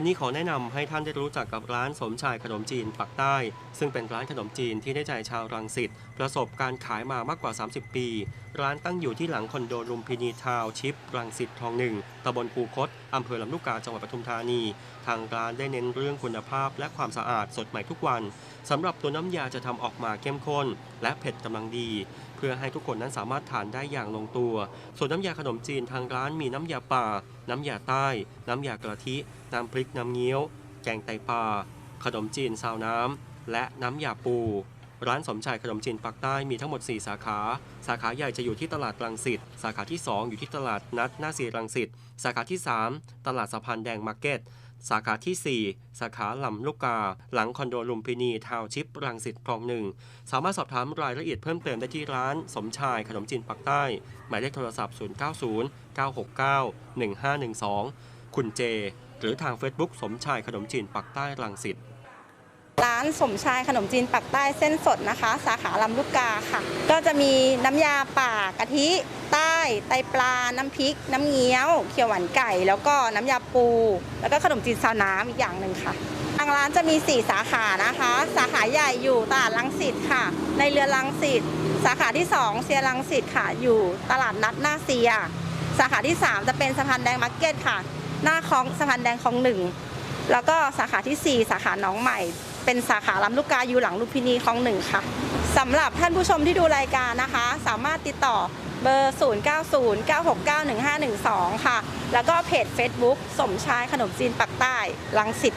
วันนี้ขอแนะนำให้ท่านได้รู้จักกับร้านสมชายขนมจีนปักใต้ ซึ่งเป็นร้านขนมจีนที่ได้ใจชาวรังสิตประสบการขายมามากกว่า 30 ปี ร้านตั้งอยู่ที่หลังคอนโดลุมพินีทาวน์ชิป รังสิตคลองหนึ่งตำบลคูคตอำเภอลำลูกกาจังหวัดปทุมธานี ทางร้านได้เน้นเรื่องคุณภาพและความสะอาดสดใหม่ทุกวันสำหรับตัวน้ำยาจะทำออกมาเข้มข้น และเผ็ดกำลังดีเพื่อให้ทุกคนนั้นสามารถทานได้อย่างลงตัว ส่วนน้ำยาขนมจีนทางร้านมีน้ำยาป่า น้ำยาใต้ น้ำยากะทิ น้ำพริกน้ำเงี้ยว แกงไตปลา ขนมจีนซาวน้ำ และน้ำยาปู ร้านสมชายขนมจีนปักใต้มีทั้งหมด 4 สาขา สาขาใหญ่จะอยู่ที่ตลาดรังสิต สาขาที่ 2 อยู่ที่ตลาดนัดหน้าสีรังสิต สาขาที่ 3 ตลาดสะพานแดงมาร์เก็ต สาขาทีสี่ 4 สาขาลำลูกกา หลังคอนโดลุมพินีทาวน์ชิปรังสิตคลองหนึ่ง สามารถสอบถามรายละเอียดเพิ่มเติมได้ที่ร้าน สมชายขนมจีนปักใต้ หมายเลขโทรศัพท์ 090 969 1512 คุณเจ หรือทางเฟซบุ๊กสมชายขนมจีนปักใต้รังสิต ร้านสมชายขนมจีนปักใต้เส้นสดนะคะ สาขาลำลูกกาค่ะ ก็จะมีน้ำยาป่ากะทิใต้ ไตปลา น้ำพริก น้ำเงี้ยว เขียวหวานไก่ แล้วก็น้ำยาปู แล้วก็ขนมจีนซาวน้ำอีกอย่างหนึ่งค่ะ ทางร้านจะมี 4 สาขานะคะ สาขาใหญ่อยู่ตลาดลังสิตค่ะ ในเรือลังสิต สาขาที่ 2เซียรังสิตค่ะ อยู่ตลาดนัดหน้าเซีย สาขาที่ 3 จะเป็นสะพานแดงมาร์เก็ตค่ะ หน้าคลองสะพานแดงคลองหนึ่ง แล้วก็สาขาที่ 4 สาขาหน้องใหม่ เป็นสาขาลำลูกกาอยู่หลังลุมพินีคลองหนึ่งค่ะสำหรับท่านผู้ชมที่ดูรายการนะคะ สามารถติดต่อเบอร์ 0909691512 ค่ะ แล้วก็เพจ Facebook สมชายขนมจีนปักใต้ลังสิต